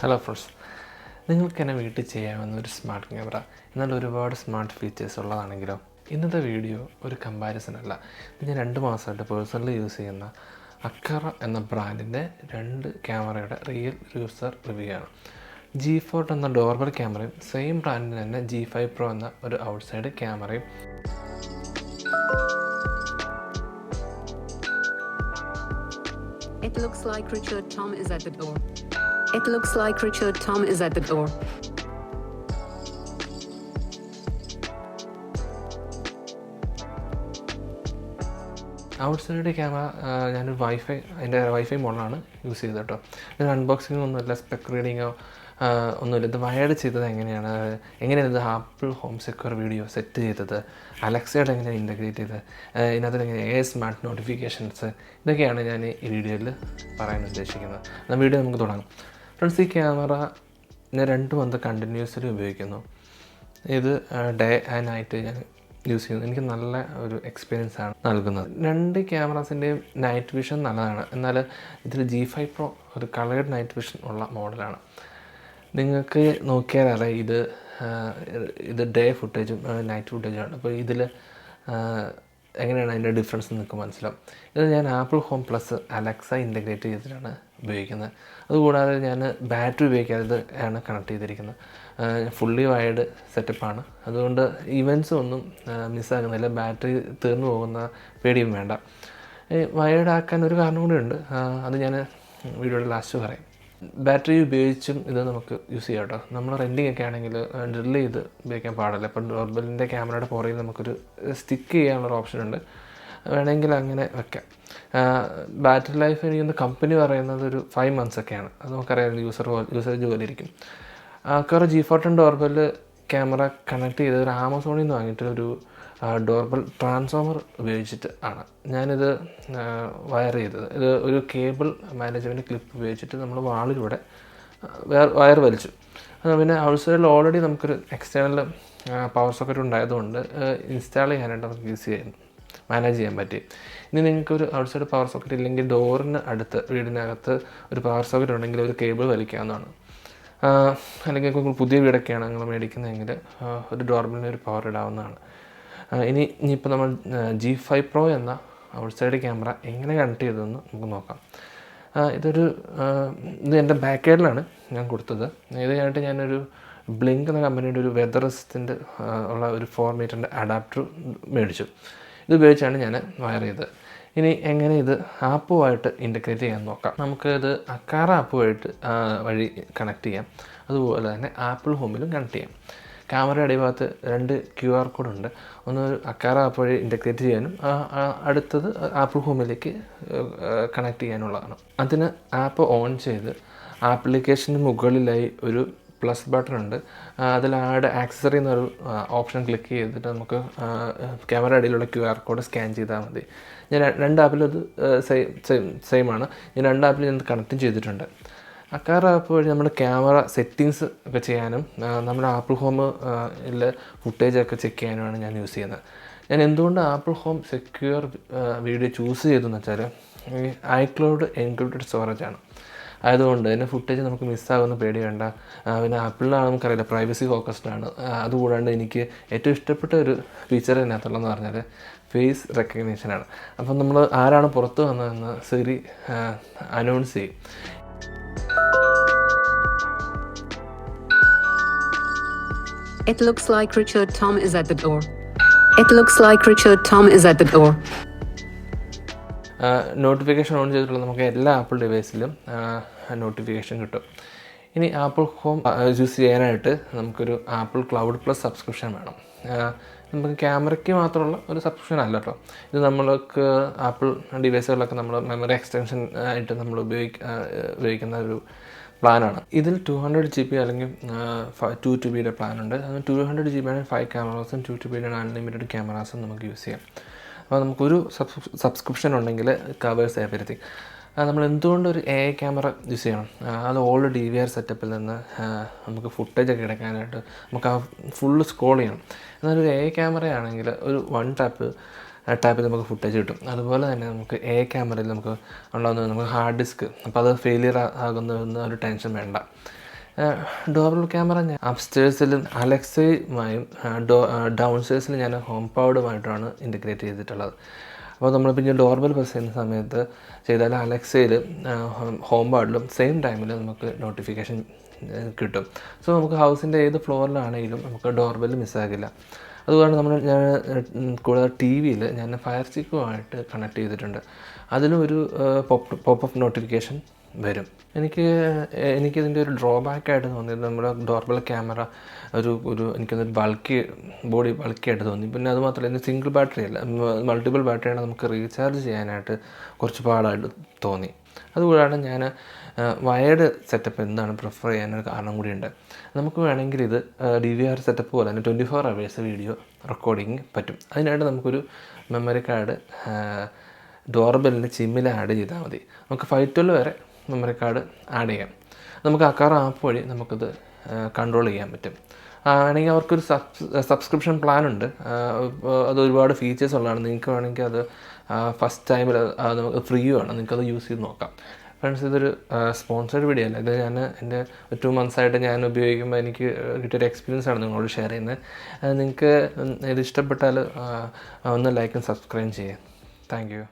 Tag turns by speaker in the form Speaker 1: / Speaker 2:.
Speaker 1: Hello friends നിങ്ങൾക്ക് എന്നെ വീട്ടിൽ ചെയ്യാവുന്ന ഒരു സ്മാർട്ട് ക്യാമറ എന്നാൽ ഒരുപാട് സ്മാർട്ട് ഫീച്ചേഴ്സ് ഉള്ളതാണെങ്കിലോ? ഇന്നത്തെ വീഡിയോ ഒരു കമ്പാരിസൺ അല്ല. ഇത് ഞാൻ രണ്ട് മാസമായിട്ട് പേഴ്സണലി യൂസ് ചെയ്യുന്ന അക്കറ എന്ന ബ്രാൻഡിന്റെ രണ്ട് ക്യാമറയുടെ റിയൽ യൂസർ റിവ്യൂ ആണ്. ജി ഫോർട്ട് എന്ന ഡോർബൽ ക്യാമറയും സെയിം ബ്രാൻഡിന് തന്നെ ജി ഫൈവ് പ്രോ എന്ന ഒരു ഔട്ട്സൈഡ് ക്യാമറയും
Speaker 2: It looks like Richard Tom is at the door. It looks like Richard Tom is at the door.
Speaker 1: Outside camera ഞാനൊരു WiFi അതിന്റെ WiFi മോഡലാണ് യൂസ് ചെയ്തത് കേട്ടോ ഇതിന് അൺബോക്സിംഗ് ഒന്നുമില്ല സ്പെക് റീഡിങ്ങോ ഒന്നുമില്ല. ഇത് വയർഡ് ചെയ്തത് എങ്ങനെയാണ്? എങ്ങനെയാണ് ഇത് Apple Home secure video set ചെയ്തത്? അലക്സയുടെ എങ്ങനെയാണ് ഇന്റഗ്രേറ്റ് ചെയ്തത്? ഇതിനകത്ത് എങ്ങനെ എ സ്മാർട്ട് നോട്ടിഫിക്കേഷൻസ് ഇതൊക്കെയാണ് ഞാൻ ഈ വീഡിയോയിൽ പറയാൻ ഉദ്ദേശിക്കുന്നത്. എന്നാൽ വീഡിയോ നമുക്ക് തുടങ്ങാം. ഫ്രണ്ട്സ് ഈ ക്യാമറ ഞാൻ രണ്ട് മന്ത് കണ്ടിന്യൂസ്ലി ഉപയോഗിക്കുന്നു. ഇത് ഡേ ആൻഡ് നൈറ്റ് ഞാൻ യൂസ് ചെയ്യുന്നു. എനിക്ക് നല്ല ഒരു എക്സ്പീരിയൻസ് ആണ് നൽകുന്നത്. രണ്ട് ക്യാമറാസിന്റെയും നൈറ്റ് വിഷൻ നല്ലതാണ്. എന്നാൽ ഇതിൽ ജി ഫൈവ് പ്രോ ഒരു കളേർഡ് നൈറ്റ് വിഷൻ ഉള്ള മോഡലാണ് നിങ്ങൾക്ക് നോക്കിയാൽ ഇത് ഇത് ഡേ ഫുട്ടേജും നൈറ്റ് ഫുട്ടേജും ആണ്. അപ്പോൾ ഇതിൽ എങ്ങനെയാണ് അതിന്റെ ഡിഫറൻസ് നിങ്ങൾക്ക് മനസ്സിലാവും. ഇത് ഞാൻ Apple Home plus Alexa integrate ചെയ്തിട്ടാണ് ഉപയോഗിക്കുന്നത്. അതുകൂടാതെ ഞാൻ ബാറ്ററി ഉപയോഗിക്കാതെ ആണ് കണക്ട് ചെയ്തിരിക്കുന്നത്. ഫുള്ളി വയർഡ് സെറ്റപ്പാണ് അതുകൊണ്ട് ഇവൻസ് ഒന്നും മിസ്സാകുന്നില്ല ബാറ്ററി തീർന്നു പോകുന്ന പേടിയും വേണ്ട. വയർഡ് ആക്കാൻ ഒരു കാരണം കൂടി ഉണ്ട്. അത് ഞാൻ വീഡിയോയുടെ ലാസ്റ്റ് പറയും. ബാറ്ററി ഉപയോഗിച്ചും ഇത് നമുക്ക് യൂസ് ചെയ്യാം കേട്ടോ. നമ്മൾ റെന്റിങ് ഒക്കെ ആണെങ്കിൽ ഡ്രിൽ ചെയ്ത് ഉപയോഗിക്കാൻ പാടില്ല. ഇപ്പം ഡോർബലിന്റെ ക്യാമറയുടെ പുറകിൽ നമുക്കൊരു സ്റ്റിക്ക് ചെയ്യാനുള്ളൊരു ഓപ്ഷൻ ഉണ്ട്. വേണമെങ്കിൽ അങ്ങനെ വെക്കാം. ബാറ്ററി ലൈഫ് എനിക്കൊന്ന് കമ്പനി പറയുന്നത് ഒരു ഫൈവ് മന്ത്സ് ഒക്കെയാണ്. അത് നമുക്കറിയാമല്ലോ യൂസർ യൂസേജ് പോലെ ഇരിക്കും. Aqara G ഫോർട്ടൻ doorbell camera connect ചെയ്ത് ഒരു ആമസോണിൽ നിന്ന് വാങ്ങിയിട്ടൊരു ഡോർബൽ ട്രാൻസ്ഫോമർ ഉപയോഗിച്ചിട്ട് ആണ്. ഞാനിത് വയർ ചെയ്തത്. ഇത് ഒരു കേബിൾ മാനേജ്മെന്റ് ക്ലിപ്പ് ഉപയോഗിച്ചിട്ട് നമ്മൾ വാളിലൂടെ വയർ വലിച്ചു. പിന്നെ ഔട്ട്സൈഡിൽ ഓൾറെഡി നമുക്കൊരു എക്സ്റ്റേണൽ പവർ സോക്കറ്റ് ഉണ്ടായതുകൊണ്ട് ഇൻസ്റ്റാൾ ചെയ്യാനായിട്ട് നമുക്ക് ഈസി ചെയ്യാൻ മാനേജ് ചെയ്യാൻ പറ്റി. ഇനി നിങ്ങൾക്ക് ഒരു ഔട്ട്സൈഡ് പവർ സോക്കറ്റ് ഇല്ലെങ്കിൽ ഡോറിന് അടുത്ത് വീടിനകത്ത് ഒരു പവർ സോക്കറ്റ് ഉണ്ടെങ്കിൽ ഒരു കേബിൾ വലിക്കാവുന്നതാണ്. അല്ലെങ്കിൽ പുതിയ വീടൊക്കെയാണ് നിങ്ങൾ മേടിക്കുന്നതെങ്കിൽ ഒരു ഡോർബിളിന് ഒരു പവർ ഇടാവുന്നതാണ്. ഇനി ഇനിയിപ്പോൾ നമ്മൾ ജി ഫൈവ് പ്രോ എന്ന ഔട്ട്സൈഡ് ക്യാമറ എങ്ങനെ കണക്ട് ചെയ്തതെന്ന് നമുക്ക് നോക്കാം. ഇതൊരു ഇത് എന്റെ ബാക്ക് ഞാൻ കൊടുത്തത്. ഇത് കഴിഞ്ഞിട്ട് ഞാനൊരു ബ്ലിങ്ക് എന്ന കമ്പനിയുടെ ഒരു വെതർ റെസിസ്റ്റന്റ് ഉള്ള ഒരു ഫോർ മീറ്ററിന്റെ അഡാപ്റ്റർ മേടിച്ചു. ഇത് ഉപയോഗിച്ചാണ് ഞാൻ വയർ ചെയ്തത്. ഇനി എങ്ങനെ ഇത് ആപ്പുമായിട്ട് ഇന്റഗ്രേറ്റ് ചെയ്യാൻ നോക്കാം. നമുക്ക് ഇത് അക്കാറ ആപ്പുമായിട്ട് വഴി കണക്ട് ചെയ്യാം. അതുപോലെ തന്നെ ആപ്പിൾ ഹോമിലും കണക്ട് ചെയ്യാം. ക്യാമറയുടെ അടിഭാഗത്ത് രണ്ട് ക്യു ആർ കോഡ് ഉണ്ട്. ഒന്ന് അക്കാറ ആപ്പ് വഴി ഇന്റഗ്രേറ്റ് ചെയ്യാനും അടുത്തത് ആപ്പിൾ ഹോമിലേക്ക് കണക്ട് ചെയ്യാനുള്ളതാണ്. അതിന് ആപ്പ് ഓൺ ചെയ്ത് ആപ്ലിക്കേഷന് മുകളിലായി ഒരു പ്ലസ് ബട്ടൺ ഉണ്ട്. അതിൽ ആഡ് ആക്സസറി എന്നൊരു ഓപ്ഷൻ ക്ലിക്ക് ചെയ്തിട്ട് നമുക്ക് ക്യാമറ അടിയിലുള്ള ക്യു ആർ കോഡ് സ്കാൻ ചെയ്താൽ മതി. ഞാൻ രണ്ട് ആപ്പിലും അത് സെയിം സെയിം ആണ് ഞാൻ രണ്ട് ആപ്പിൽ ഞാൻ കണക്റ്റും ചെയ്തിട്ടുണ്ട്. അക്കാർ ആപ്പ് വഴി നമ്മുടെ ക്യാമറ സെറ്റിങ്സ് ഒക്കെ ചെയ്യാനും നമ്മുടെ ആപ്പിൾ ഹോം ഫുട്ടേജ് ഒക്കെ ചെക്ക് ചെയ്യാനുമാണ് ഞാൻ യൂസ് ചെയ്യുന്നത്. ഞാൻ എന്തുകൊണ്ട് Apple Home secure video choose ചെയ്തെന്ന് വെച്ചാൽ ഐ ഐക്ലൗഡ് എൻക്രിപ്റ്റഡ് സ്റ്റോറേജ് ആണ്. ആയതുകൊണ്ട് തന്നെ ഫുട്ടേജ് നമുക്ക് മിസ്സാകുന്ന പേടി വേണ്ട പിന്നെ ആപ്പിളിലാണ് നമുക്കറിയില്ല പ്രൈവസി ഫോക്കസ്ഡ് ആണ് അതുകൂടാണ്ട് എനിക്ക് ഏറ്റവും ഇഷ്ടപ്പെട്ട ഒരു ഫീച്ചർ ഇതിനകത്തുള്ളതെന്ന് പറഞ്ഞാൽ ഫേസ് റെക്കഗ്നീഷനാണ് അപ്പം നമ്മൾ ആരാണ് പുറത്ത് വന്നതെന്ന് സിരി അനൗൺസ് ചെയ്യും
Speaker 2: It looks like Richard Tom is at the door. It looks like Richard Tom is at the door.
Speaker 1: Notification on ചെയ്തിട്ടുള്ള നമുക്ക് എല്ലാ ആപ്പിൾ ഡിവൈസിലും നോട്ടിഫിക്കേഷൻ കിട്ടും. ഇനി ആപ്പിൾ ഹോം യൂസ് ചെയ്യാനായിട്ട് നമുക്കൊരു ആപ്പിൾ ക്ലൗഡ് പ്ലസ് സബ്സ്ക്രിപ്ഷൻ വേണം. നമുക്ക് ക്യാമറയ്ക്ക് മാത്രമുള്ള ഒരു സബ്സ്ക്രിപ്ഷൻ അല്ല കേട്ടോ ഇത് നമ്മൾക്ക് ആപ്പിൾ ഡിവൈസുകളിലൊക്കെ നമ്മൾ മെമ്മറി എക്സ്റ്റൻഷൻ ആയിട്ട് നമ്മൾ ഉപയോഗിക്ക ഉപയോഗിക്കുന്ന ഒരു പ്ലാനാണ് ഇതിൽ ടു ഹൺഡ്രഡ് ജി ബി അല്ലെങ്കിൽ ടു ടു ബിയുടെ പ്ലാനുണ്ട് അത് ടു ഹൺഡ്രഡ് ജി ബി ആണ് ഫൈവ് ക്യാമറാസും ടു ടു ബിയുടെ അൺലിമിറ്റഡ് ക്യാമറാസും നമുക്ക് യൂസ് ചെയ്യാം. അപ്പോൾ നമുക്കൊരു സബ്സ്ക്രിപ്ഷൻ ഉണ്ടെങ്കിൽ കവേഴ്സ് എവരിത്തിങ് നമ്മൾ എന്തുകൊണ്ട് ഒരു എ ഐ ക്യാമറ യൂസ് ചെയ്യണം? അത് ഓൾഡ് ഡി വി ആർ സെറ്റപ്പിൽ നിന്ന് നമുക്ക് ഫുട്ടേജ് ഒക്കെ എടുക്കാനായിട്ട് നമുക്ക് ആ ഫുള്ള് സ്ക്രോൾ ചെയ്യണം. എന്നാൽ ഒരു എ ഐ ക്യാമറ ആണെങ്കിൽ ഒരു വൺ ടാപ്പ് ടാപ്പിൽ നമുക്ക് ഫുട്ടേജ് കിട്ടും. അതുപോലെ തന്നെ നമുക്ക് എ ക്യാമറയിൽ നമുക്ക് ഉണ്ടാകുന്ന നമുക്ക് ഹാർഡ് ഡിസ്ക് അപ്പോൾ അത് ഫെയിലിയർ ആകുന്ന ഒരു ടെൻഷൻ വേണ്ട. ഡോർബൽ ക്യാമറ ഞാൻ അപ്സ്റ്റേഴ്സിലും അലക്സയുമായും ഡോ ഡൗൺ സ്റ്റേഴ്സിൽ ഞാൻ ഹോം പവർഡുമായിട്ടാണ് ഇന്റഗ്രേറ്റ് ചെയ്തിട്ടുള്ളത്. അപ്പോൾ നമ്മൾ പിന്നെ ഡോർബൽ പ്രസ് ചെയ്യുന്ന സമയത്ത് ചെയ്താൽ അലക്സയിൽ ഹോം പാഡിലും സെയിം ടൈമിൽ നമുക്ക് നോട്ടിഫിക്കേഷൻ കിട്ടും. സോ നമുക്ക് ഹൗസിന്റെ ഏത് ഫ്ലോറിലാണെങ്കിലും നമുക്ക് ഡോർബെൽ മിസ്സാകില്ല അതുകൊണ്ട് നമ്മൾ ഞാൻ കൂടുതൽ ടി വിയിൽ ഞാൻ ഫയർ സ്റ്റിക്കുമായിട്ട് കണക്ട് ചെയ്തിട്ടുണ്ട്. അതിലും ഒരു പോപ്പ് പോപ്പ് ഓഫ് നോട്ടിഫിക്കേഷൻ വരും. എനിക്ക് എനിക്കിതിന്റെ ഒരു ഡ്രോബാക്ക് ആയിട്ട് തോന്നിയത് നമ്മുടെ ഡോർബൽ ക്യാമറ ഒരു ഒരു എനിക്കതൊരു ബൾക്കി ബോഡി ബൾക്കിയായിട്ട് തോന്നി. പിന്നെ അത് മാത്രമല്ല ഇതിന് സിംഗിൾ ബാറ്ററി അല്ല. മൾട്ടിപ്പിൾ ബാറ്ററിയാണ് നമുക്ക് റീചാർജ് ചെയ്യാനായിട്ട് കുറച്ച് പാടായിട്ട് തോന്നി. അതുകൂടാതെ ഞാൻ വയർഡ് സെറ്റപ്പ് എന്താണ് പ്രിഫർ ചെയ്യാനൊരു കാരണം കൂടിയുണ്ട്. നമുക്ക് വേണമെങ്കിൽ ഇത് ഡി വി ആർ സെറ്റപ്പ് പോലെ തന്നെ twenty four hours video recording പറ്റും. അതിനായിട്ട് നമുക്കൊരു മെമ്മറി കാർഡ് ഡോർബെല്ലിന്റെ ചിമ്മിൽ ആഡ് ചെയ്താൽ മതി. നമുക്ക് ഫൈവ് ട്വൽവ് വരെ മെമ്മറി കാർഡ് ആഡ് ചെയ്യാം. നമുക്ക് അക്കാർ ആപ്പ് വഴി നമുക്കത് കൺട്രോൾ ചെയ്യാൻ പറ്റും. ആണെങ്കിൽ അവർക്കൊരു സബ് സബ്സ്ക്രിപ്ഷൻ പ്ലാൻ ഉണ്ട്. അത് ഒരുപാട് ഫീച്ചേഴ്സ് ഉള്ളതാണ്. നിങ്ങൾക്ക് വേണമെങ്കിൽ അത് ഫസ്റ്റ് ടൈമിൽ നമുക്ക് ഫ്രീ ആണ്. നിങ്ങൾക്കത് യൂസ് ചെയ്ത് നോക്കാം. ഫ്രണ്ട്സ് ഇതൊരു സ്പോൺസേഡ് വീഡിയോ അല്ല. ഇത് ഞാൻ എന്റെ ടു മന്ത്സ് ആയിട്ട് ഞാൻ ഉപയോഗിക്കുമ്പോൾ എനിക്ക് കിട്ടിയൊരു എക്സ്പീരിയൻസ് ആണ് നിങ്ങളോട് ഷെയർ ചെയ്യുന്നത്. നിങ്ങൾക്ക് ഇത് ഇഷ്ടപ്പെട്ടാൽ ഒന്ന് ലൈക്കും സബ്സ്ക്രൈബ് ചെയ്യാം. Thank you